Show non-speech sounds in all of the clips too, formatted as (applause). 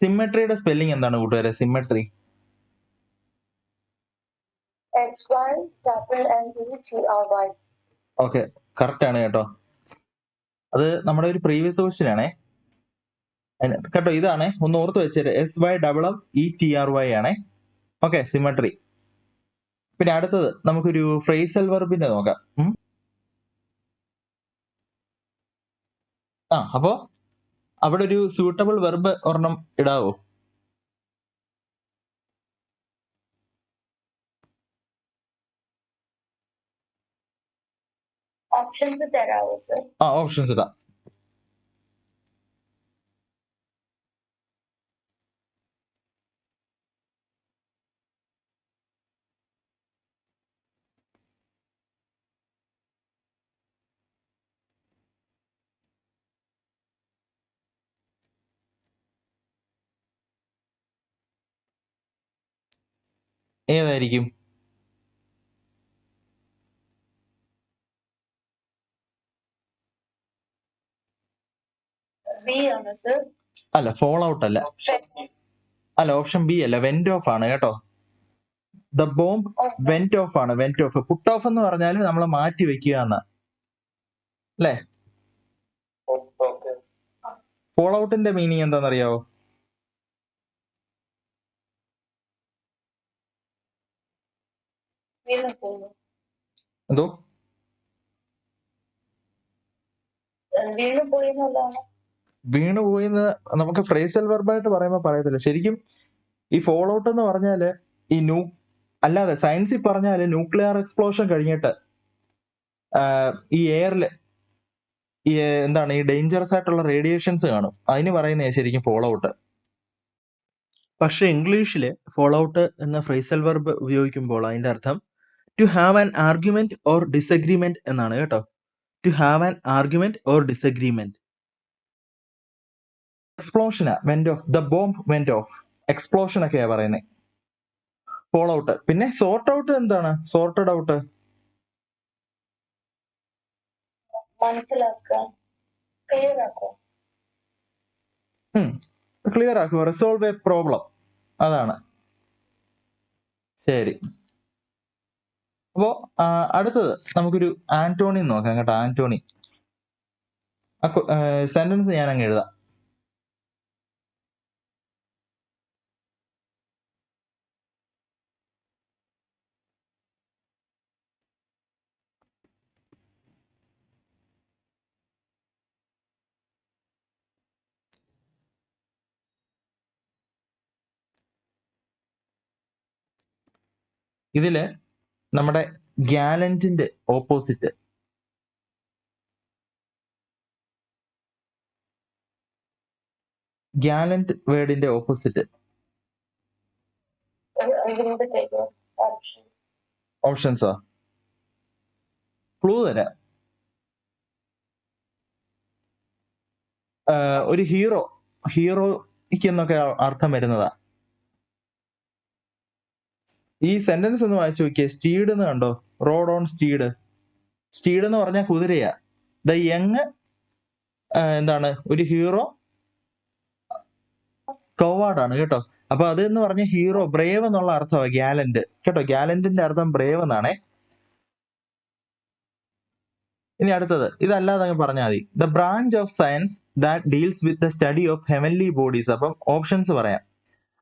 സിമ്മട്രിയുടെ spelling എന്താണ് കൂട്ടുകാരെ? Symmetry. Okay correct ആണ് കേട്ടോ. അത് നമ്മുടെ ഒരു പ്രീവിയസ് ക്വസ്റ്റ്യൻ ആണേ. കേട്ടോ ഇതാണ്. ഒന്ന് ഓർത്ത് വെച്ചേര്. S Y double E T R Y ആണേ. ഓക്കെ സിമട്രി പിന്നെ അടുത്തത് നമുക്കൊരു ഫ്രേസൽ വെർബിന്റെ നോക്കാം. ആ അപ്പോ അവിടെ ഒരു സൂട്ടബിൾ വെർബ് ഒരെണ്ണം ഇടാവോ? ഓപ്ഷൻസ് തരാവോ സർ ആ ഓപ്ഷൻസ് ഇടാം. ഏതായിരിക്കും? അല്ല ഫോൾ ഔട്ട് അല്ല. അല്ല ഓപ്ഷൻ ബി അല്ല വെന്റ് ഓഫ് ആണ് കേട്ടോ. ദ ബോംബ് വെന്റ് ഓഫ് ആണ് വെന്റ് ഓഫ് പുട്ട് ഓഫ് എന്ന് പറഞ്ഞാൽ നമ്മൾ മാറ്റി വെക്കുക എന്ന. അല്ലേ? ഫോൾ ഔട്ടിന്റെ മീനിങ് എന്താണെന്നറിയാവോ? എന്തോ വീണ് പോയിന്ന് നമുക്ക് ഫ്രേസൽ വെർബായിട്ട് പറയുമ്പോൾ പറയത്തില്ല. ശരിക്കും ഈ ഫോൾ ഔട്ട് എന്ന് പറഞ്ഞാൽ ഈ ന്യൂ അല്ലാതെ സയൻസിൽ പറഞ്ഞാൽ ന്യൂക്ലിയർ എക്സ്പ്ലോഷൻ കഴിഞ്ഞിട്ട് ഈ എയറിൽ ഈ എന്താണ് ഈ ഡേഞ്ചറസ് ആയിട്ടുള്ള റേഡിയേഷൻസ് കാണും. അതിന് പറയുന്നേ ശരിക്കും ഫോൾ ഔട്ട് പക്ഷെ ഇംഗ്ലീഷിൽ ഫോൾ ഔട്ട് എന്ന ഫ്രേസൽ വെർബ് ഉപയോഗിക്കുമ്പോൾ അതിന്റെ അർത്ഥം to have an argument or disagreement എന്നാണ് കേട്ടോ. To have an argument or disagreement എക്സ്പ്ലോഷനാ went off the bomb went off explosion ഒക്കെയാ പറയുന്നത് ഫോൾ ഔട്ട് പിന്നെ സോർട്ട് ഔട്ട് എന്താണ്? സോർട്ടഡ് ഔട്ട് ക്ലിയർ ആക്കുക. റിസോൾവ് എ പ്രോബ്ലം അതാണ്. ശരി. അപ്പോ അടുത്തത് നമുക്കൊരു ആന്റോണി നോക്കാം കേട്ടോ ആന്റോണി. സെന്റൻസ് ഞാൻ അങ്ങ് എഴുതാം. ഇതിൽ നമ്മുടെ ഗ്യാലന്റിന്റെ ഓപ്പോസിറ്റ്. ഗ്യാലന്റ് വേർഡിന്റെ ഓപ്പോസിറ്റ്. ഓപ്ഷൻ ഓപ്ഷൻസാ. ക്ലൂ തരാം. ഒരു ഹീറോ. ഹീറോയ്ക്ക് എന്നൊക്കെ അർത്ഥം വരുന്നതാ. ഈ സെന്റൻസ് ഒന്ന് വായിച്ചു നോക്കിയേ. സ്റ്റീഡ് എന്ന് കണ്ടോ? റോഡ് ഓൺ സ്റ്റീഡ് സ്റ്റീഡ് എന്ന് പറഞ്ഞാൽ കുതിരയാ. ദ യങ് എന്താണ്? ഒരു ഹീറോ കൗവാർഡാണ് കേട്ടോ. അപ്പൊ അത് എന്ന് പറഞ്ഞ ഹീറോ ബ്രേവ് എന്നുള്ള അർത്ഥമാണ് ഗ്യാലന്റ് കേട്ടോ? ഗാലന്റിന്റെ അർത്ഥം ബ്രേവ് എന്നാണേ. ഇനി അടുത്തത്. ഇതല്ലാതെ അങ്ങ് പറഞ്ഞാൽ മതി. The branch of science that deals with the study of heavenly bodies അപ്പം ഓപ്ഷൻസ് പറയാം.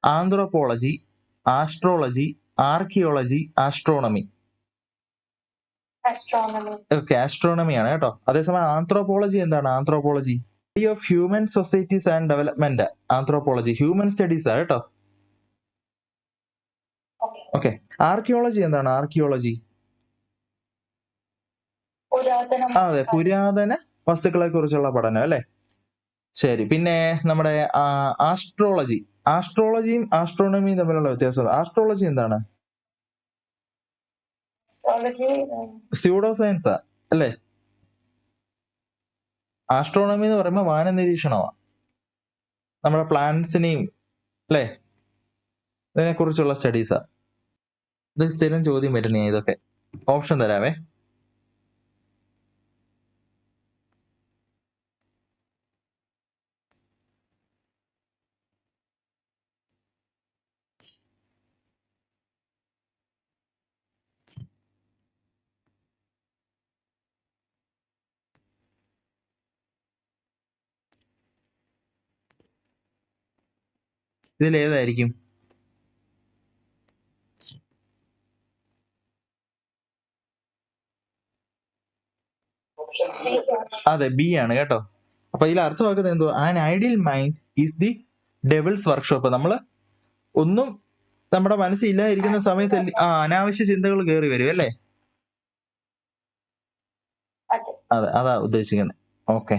Anthropology astrology archaeology astronomy. Okay astronomy ആണ് കേട്ടോ. അതേസമയം ആന്ത്രോപോളജി എന്താണ് anthropology? Study of human societies and development anthropology human studies ആണ് കേട്ടോ. ഓക്കെ ആർക്കിയോളജി എന്താണ് archaeology? അതെ പുരാതന വസ്തുക്കളെ കുറിച്ചുള്ള പഠനം അല്ലെ? ശരി പിന്നെ നമ്മുടെ ആസ്ട്രോളജി. ആസ്ട്രോളജിയും ആസ്ട്രോണമിയും തമ്മിലുള്ള വ്യത്യാസം. ആസ്ട്രോളജി എന്താണ്? സ്യൂഡോ സയൻസാ അല്ലേ? ആസ്ട്രോണമി എന്ന് പറയുമ്പോൾ വാന നിരീക്ഷണമാണ് നമ്മുടെ പ്ലാനറ്റ്സിനെയും അല്ലേ? ഇതിനെ കുറിച്ചുള്ള സ്റ്റഡീസാ ഇത് സ്ഥിരം ചോദ്യം വരുന്നേ ഇതൊക്കെ. ഓപ്ഷൻ തരാവേ. C. അതെ ബി ആണ് കേട്ടോ. അപ്പൊ ഇതിൽ അർത്ഥമാക്കുന്നത് എന്തോ an ideal mind is the devil's workshop നമ്മൾ ഒന്നും നമ്മുടെ മനസ്സിൽ ഇല്ലാതിരിക്കുന്ന സമയത്ത് ആ അനാവശ്യ ചിന്തകൾ കയറി വരും അല്ലേ? അതെ അതാ ഉദ്ദേശിക്കുന്നത് ഓക്കെ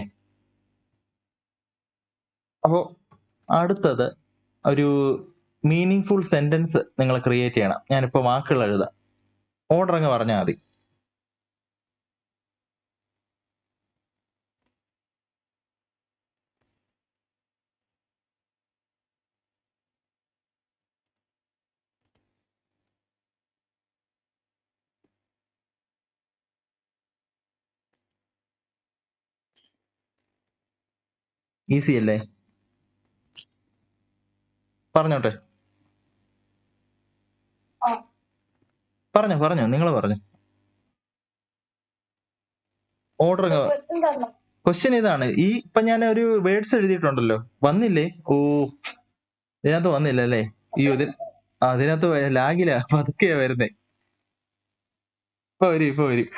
അപ്പോ അടുത്തത് ഒരു മീനിങ് ഫുൾ സെന്റൻസ് നിങ്ങൾ ക്രിയേറ്റ് ചെയ്യണം. ഞാനിപ്പോ വാക്കുകൾ എഴുതാം. ഓർഡർ അങ്ങ് പറഞ്ഞാൽ മതി. ഈസി അല്ലേ? പറഞ്ഞോട്ടെ. പറഞ്ഞോ പറഞ്ഞോ നിങ്ങൾ പറഞ്ഞു. ഓർഡർ ക്വസ്റ്റ്യൻ ഇതാണ്. ഈ ഇപ്പൊ ഞാൻ ഒരു വേർഡ്സ് എഴുതിയിട്ടുണ്ടല്ലോ. വന്നില്ലേ? ഓ ഇതിനകത്ത് വന്നില്ല അല്ലേ? അയ്യോ ഇതിൽ അതിനകത്ത് ലാഗില. (laughs) പതുക്കെയാ വരുന്നേ. ഇപ്പൊ വരും ഇപ്പൊ വരും.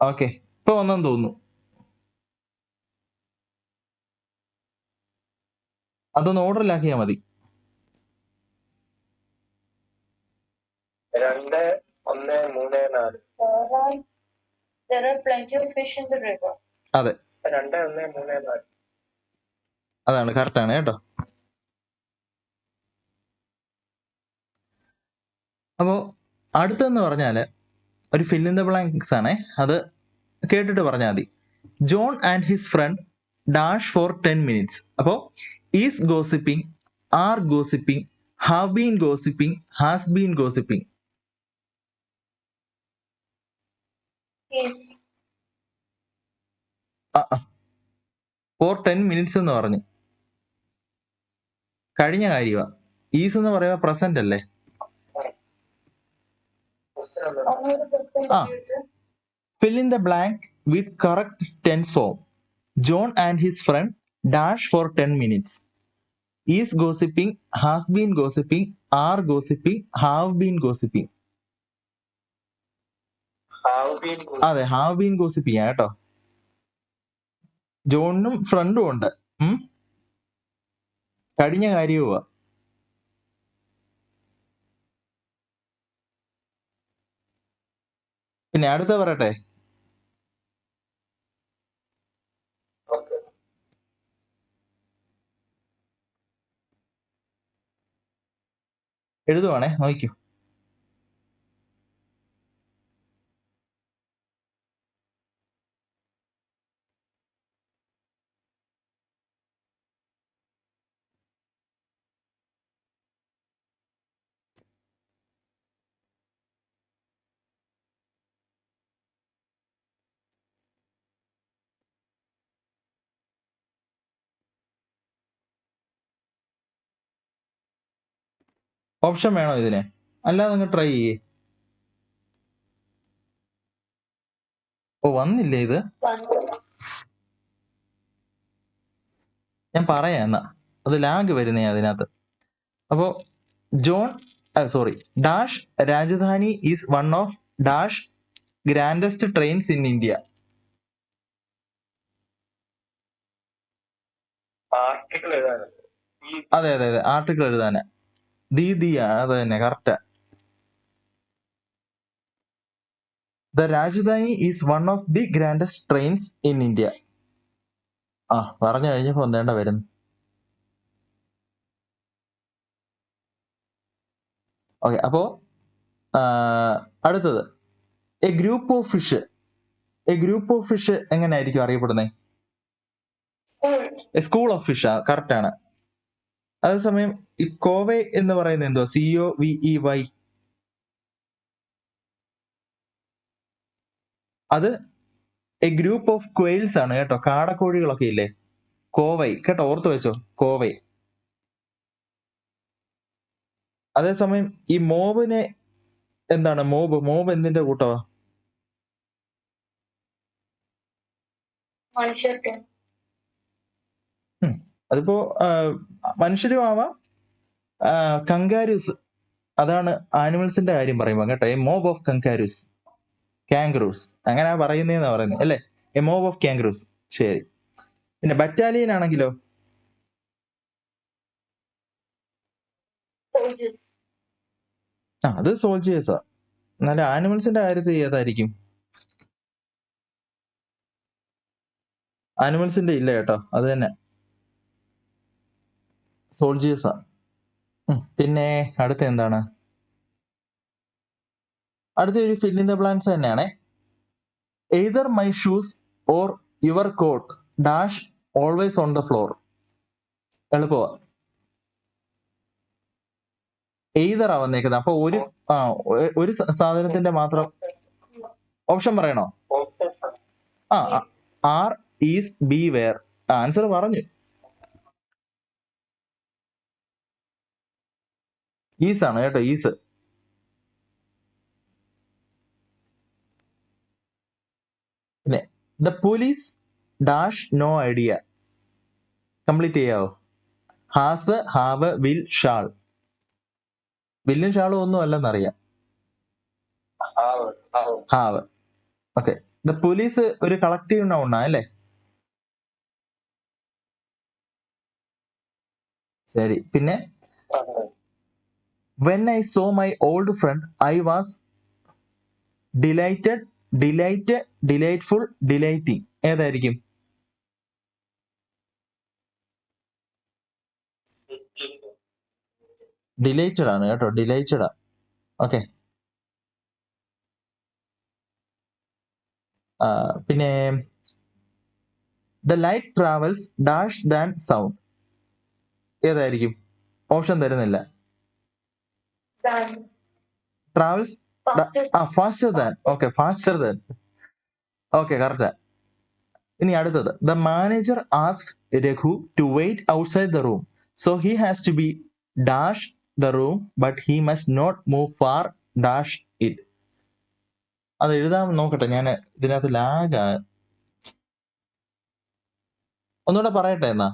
ഓക്കെ ഇപ്പൊ വന്നെന്ന് തോന്നുന്നു. അതൊന്ന് ഓർഡറിലാക്കിയാ മതി. രണ്ട് ഒന്ന് മൂന്ന് നാല്. അതെ. രണ്ട് ഒന്ന് മൂന്ന് നാല്. അതാണ് കറക്റ്റ് ആണ് കേട്ടോ. അപ്പോ അടുത്തെന്ന് പറഞ്ഞാൽ ഒരു ഫിൽ ഇൻ ദ ബ്ലാങ്ക്സ് ആണ്. അത് കേട്ടിട്ട് പറഞ്ഞാൽ മതി. John and his friend dash for ten minutes അപ്പോ is gossiping are gossiping have been gossiping has been gossiping. For ten minutes എന്ന് പറഞ്ഞു. കഴിഞ്ഞ കാര്യമാ ഈസ് എന്ന് പറയുക പ്രസന്റ് അല്ലേ? ആ. Fill in the blank with correct tense form John and his correct tense form. John and his friend dash for 10 minutes. Is gossiping, has been gossiping, are gossiping, have been gossiping. Have been അതെ have been gossiping കേട്ടോ ജോണിനും ഫ്രണ്ടും ഉണ്ട്? കഴിഞ്ഞ കാര്യവുമാ പിന്നെ അടുത്ത പറയട്ടെ എഴുതുവാണേ നോക്കൂ ഓപ്ഷൻ വേണോ ഇതിന്? അല്ലാതെ നിങ്ങൾ ട്രൈ ചെയ്യേ. ഓ വന്നില്ലേ ഇത്? ഞാൻ പറയാം എന്നാ. അത് ലാഗ് വരുന്നേ അതിനകത്ത്. അപ്പോ John sorry dash Rajdhani is one of dash grandest trains in India അതെ അതെ അതെ. ആർട്ടിക്കിൾ എഴുതാന്. ദീ ദീ അത് തന്നെ correct the Rajdhani is one of the grandest trains in India ആ പറഞ്ഞു കഴിഞ്ഞപ്പോ ഒന്നേണ്ട വരുന്നു. ഓക്കെ അപ്പോ അടുത്തത്. A group of fish a group of fish എങ്ങനെയായിരിക്കും അറിയപ്പെടുന്നത് സ്കൂൾ ഓഫ് ഫിഷ് കറക്റ്റ് ആണ്. അതേസമയം ഈ കോവെ എന്ന് പറയുന്നത് എന്തുവാ? C O V E Y അത് എ ഗ്രൂപ്പ് ഓഫ് ക്വെയിൽസ് ആണ് കേട്ടോ. കാടക്കോഴികളൊക്കെ ഇല്ലേ? കോവൈ. കേട്ടോ ഓർത്തു വെച്ചോ. കോവൈ. അതേസമയം ഈ മോബിനെ എന്താണ്? മോബ് മോബ് എന്തിന്റെ കൂട്ടോ മനുഷ്യർക്ക്. അതിപ്പോ മനുഷ്യരും ആവാം. കങ്കാരൂസ് അതാണ് ആനിമൽസിന്റെ കാര്യം പറയുമ്പോൾ കേട്ടോ. A mob of kangaroos kangaroos അങ്ങനെ പറയുന്നതെന്നാ പറയുന്നത് അല്ലേ? എ മോബ് ഓഫ് കാങ്ക്രൂസ് ശരി. പിന്നെ ബറ്റാലിയൻ ആണെങ്കിലോ? ആ അത് സോൾജിയേഴ്സാ. എന്നാലും ആനിമൽസിന്റെ കാര്യത്തിൽ ഏതായിരിക്കും? ആനിമൽസിന്റെ ഇല്ല കേട്ടോ അത് തന്നെ. സോൾജിയേഴ്സാ പിന്നെ അടുത്ത എന്താണ്? അടുത്ത ഒരു ഫിൽ ഇൻ ദ പ്ലാൻസ് തന്നെയാണ്. Either my shoes or your coat dash always on the floor എളുപ്പമാ either ആ വന്നേക്കുന്നത്. അപ്പൊ ഒരു ആ ഒരു സാധനത്തിന്റെ മാത്രം ഓപ്ഷൻ പറയണോ? ആ are is be were answer പറഞ്ഞു. ഈസ് ആണ് കേട്ടോ ഈസ് പിന്നെ the police dash no idea complete ചെയ്യാവോ? Has have will shall വില്ലും ഷാളും ഒന്നും അല്ലെന്നറിയാം. ഹാവ് ഓക്കെ ദ പോലീസ് ഒരു കളക്റ്റീവ് നൗണാ അല്ലേ? ശരി. പിന്നെ when I saw my old friend, I was delighted, delight delightful, delighting. ഏതായിരിക്കും? ഡിലൈറ്റഡ് ആണ് കേട്ടോ ഡിലൈറ്റഡ് ഓക്കെ പിന്നെ the light travels dash than sound ഏതായിരിക്കും? ഓപ്ഷൻ തരുന്നില്ല. Than faster ആ faster than okay faster than okay correct ഇനി അടുത്തത്. The manager ask Raghu to wait outside the room so he has to be dash the room but he must not move far dash it അത് എഴുതാൻ നോക്കട്ടെ. ഞാൻ ഇതിനകത്ത് lag ഒന്നുകൂടെ പറയട്ടെ എന്നാ?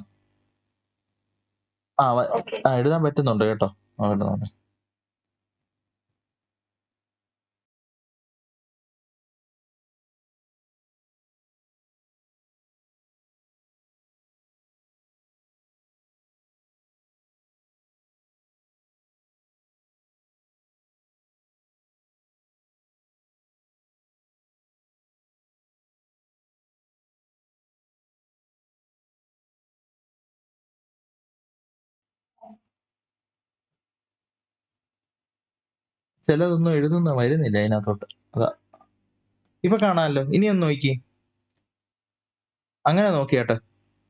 ആ എഴുതാൻ പറ്റുന്നുണ്ട് കേട്ടോ. നോക്കട്ടെ നോക്കട്ടെ ചിലതൊന്നും എഴുതുന്ന വരുന്നില്ല അതിനകത്തോട്ട്. അതാ. ഇപ്പൊ കാണാമല്ലോ. ഇനി ഒന്ന് നോക്കി. അങ്ങനെ നോക്കിയാട്ടെ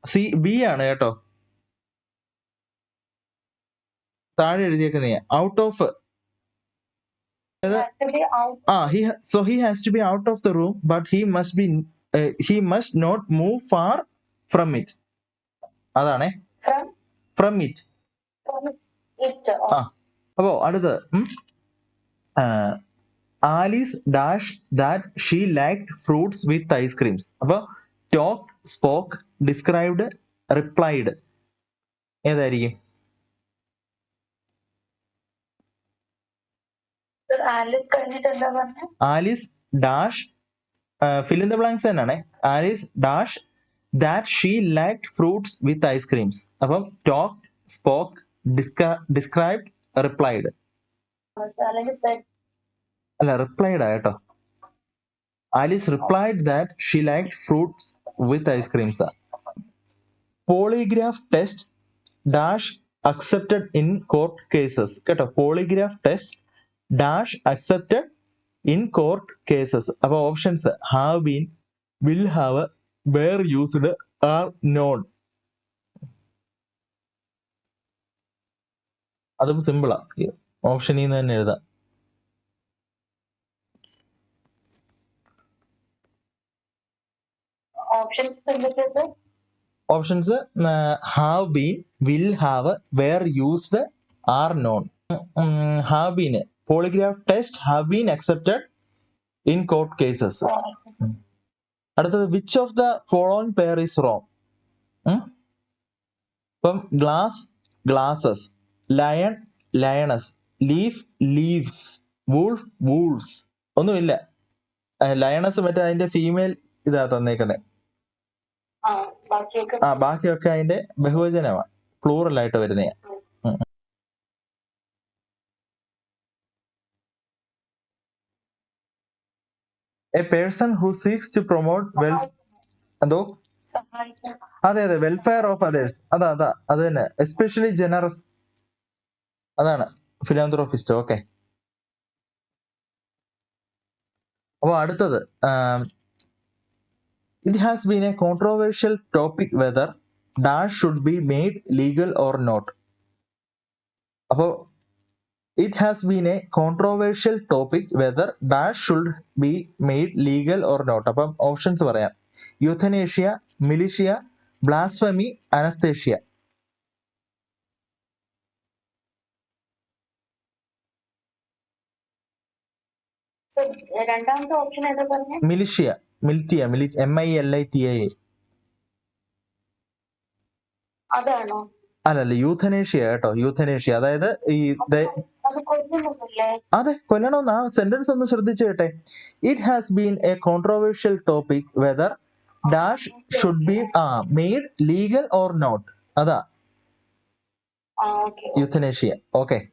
സി ബി ആണ് കേട്ടോ. താഴെ എഴുതിയേക്കുന്ന. ഔട്ട് ഓഫ് ആ he so he has to be out of the room but he must be he must not move far from it അതാണേ. ഫ്രം ഇറ്റ് ആ. അപ്പോ അടുത്ത് Alice dash that she like fruits with ice creams അപ്പൊ talk spoke described replied ഏതായിരിക്കും? Alice dash fill in the blanks തന്നെയാണ് Alice dash that she like fruits with ice creams അപ്പം talk spoke described replied. അല്ല replied ആയിട്ടോ Alice replied that she like fruits with ice creams polygraph test dash accepted in court cases കേട്ടോ polygraph test dash accepted in court cases അപ്പൊ options have been will have were used are known അതും സിമ്പിളാ ഓപ്ഷനിൽ നിന്ന് തന്നെ എഴുതാം. Options have been will have were used are known have been polygraph test have been accepted in court cases അടുത്തത് which of the following pair is wrong ഇപ്പം glass glasses lion lioness leaf leaves wolf wolves ഒന്നുമില്ല. Lioness മറ്റേ അതിന്റെ female ഇതാ തന്നേക്കുന്നത് ആ ബാക്കിയൊക്കെ? അതിന്റെ ബഹുവചനമാണ് പ്ലൂറൽ ആയിട്ട് വരുന്ന. A person who seeks to promote well എന്തോ? അതെ അതെ. വെൽഫെയർ ഓഫ് അതേഴ്സ് അതാ അതാ. അത് തന്നെ. എസ്പെഷ്യലി ജനറസ് അതാണ്. Philanthropist okay. അപ്പോൾ അടുത്തത് it has been a controversial topic whether dash should be made legal or not അപ്പോൾ it has been a controversial topic whether dash should be made legal or not അപ്പം options പറയാം. Euthanasia militia blasphemy anaesthesia രണ്ടാമത്തെ option ഏതാ പറഞ്ഞ? Militia militia Mili M I L I T I അതാണോ? അല്ലല്ല യൂഥനേഷ്യ കേട്ടോ യൂഥനേഷ്യ. അതായത് ഈ അത് കൊല്ലണമെന്ന്. ആ സെന്റൻസ് ഒന്ന് ശ്രദ്ധിച്ചു കേട്ടെ. It has been a controversial topic whether dash should be uh made legal or not അതാ. ആ ഓക്കെ.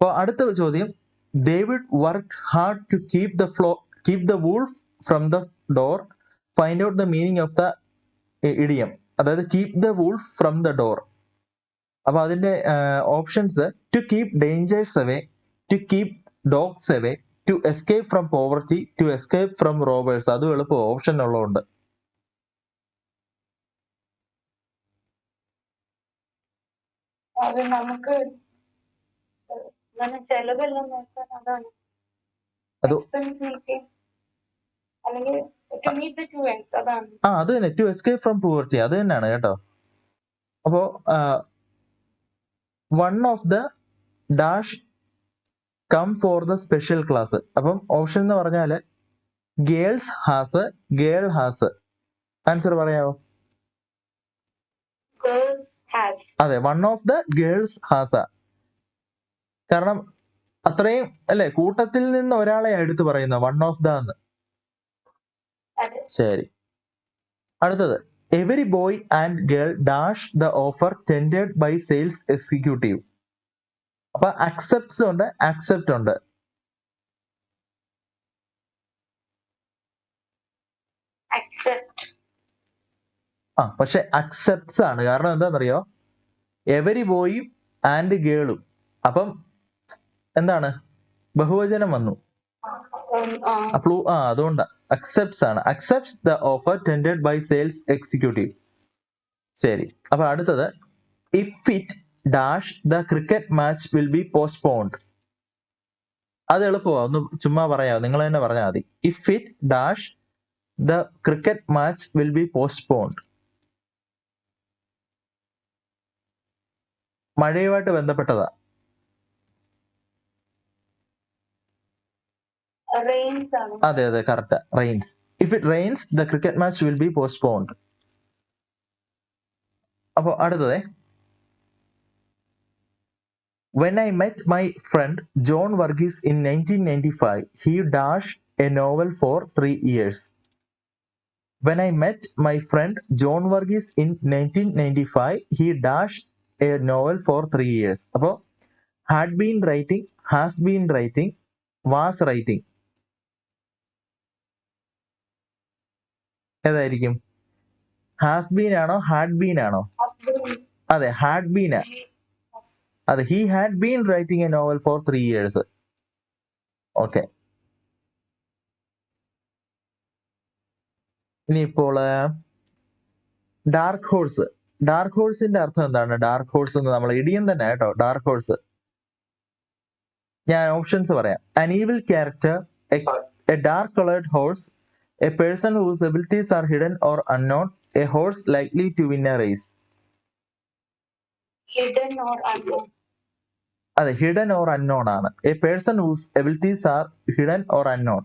യൂഥനേഷ്യ ഓക്കെ അപ്പൊ അടുത്ത ചോദ്യം. David work hard to keep the flow keep the wolf from the door find out the meaning of the idiom അതായത് keep the wolf from the door അപ്പൊ അതിന്റെ options to keep dangers away to keep dogs away to escape from poverty to escape from robbers അതും എളുപ്പം option ഉള്ളതുകൊണ്ട്. അത് നമുക്ക് നോക്കാൻ അതാണ്. അല്ലെങ്കിൽ ആ അത് തന്നെ. ടു എസ്കേപ്പ് ഫ്രം പൂവർട്ടി അത് തന്നെയാണ് കേട്ടോ. അപ്പോ one of the dash come for the special class അപ്പം ഓപ്ഷൻ എന്ന് പറഞ്ഞാൽ girls has girl has answer പറയാമോ അതെ one of the girls has കാരണം അത്രയും അല്ലെ? കൂട്ടത്തിൽ നിന്ന് ഒരാളെ എടുത്തു പറയുന്ന വൺ ഓഫ് ദ എന്ന്. ശരി. അടുത്തത്. Every boy and girl dash the offer tendered by sales executive അപ്പൊ അക്സെപ്റ്റ്സ് ഉണ്ട് അക്സെപ്റ്റ് ഉണ്ട്. ആ പക്ഷെ അക്സെപ്റ്റ്സ് ആണ്. കാരണം എന്താണെന്നറിയോ? എവരി ബോയും ആൻഡ് ഗേളും അപ്പം എന്താണ്? ബഹുവചനം വന്നു. അപ്ലൂ ആ അതുകൊണ്ടാ. അക്സെപ്റ്റ്സ് ആണ്. Accepts the offer tendered by sales executive ശരി. അപ്പൊ അടുത്തത്. If it dash the cricket match will be postponed അത് എളുപ്പമാ. ഒന്ന് ചുമ്മാ പറയാം നിങ്ങൾ തന്നെ പറഞ്ഞാൽ മതി. If it dash the cricket match will be postponed മഴയുമായിട്ട് ബന്ധപ്പെട്ടതാ. അതെ അതെ correct rains if it rains the cricket match will be postponed അപ്പോൾ അടുത്തത്. When I met my friend John Varghese in nineteen ninety five he dash a novel for three years when I met my friend John Varghese in nineteen ninety five he dash a novel for three years അപ്പോൾ had been writing has been writing was writing ഏതായിരിക്കും? Has been ആണോ had been ആണോ അതെ had been അതെ he had been writing a novel for three years okay ഇനിയിപ്പോൾ dark horse dark ഹോഴ്സിന്റെ അർത്ഥം എന്താണ്? ഡാർക്ക് ഹോഴ്സ് എന്ന് നമ്മൾ ഇടിയൻ തന്നെ കേട്ടോ. ഡാർക്ക് ഹോഴ്സ് ഞാൻ ഓപ്ഷൻസ് പറയാം. An evil character a dark coloured horse a person whose abilities are hidden or unknown a horse likely to win a race Hidden or unknown. അതെ ഹിഡൻ ഓർ അൺനോൺ ആണ്. A person whose abilities are hidden or unknown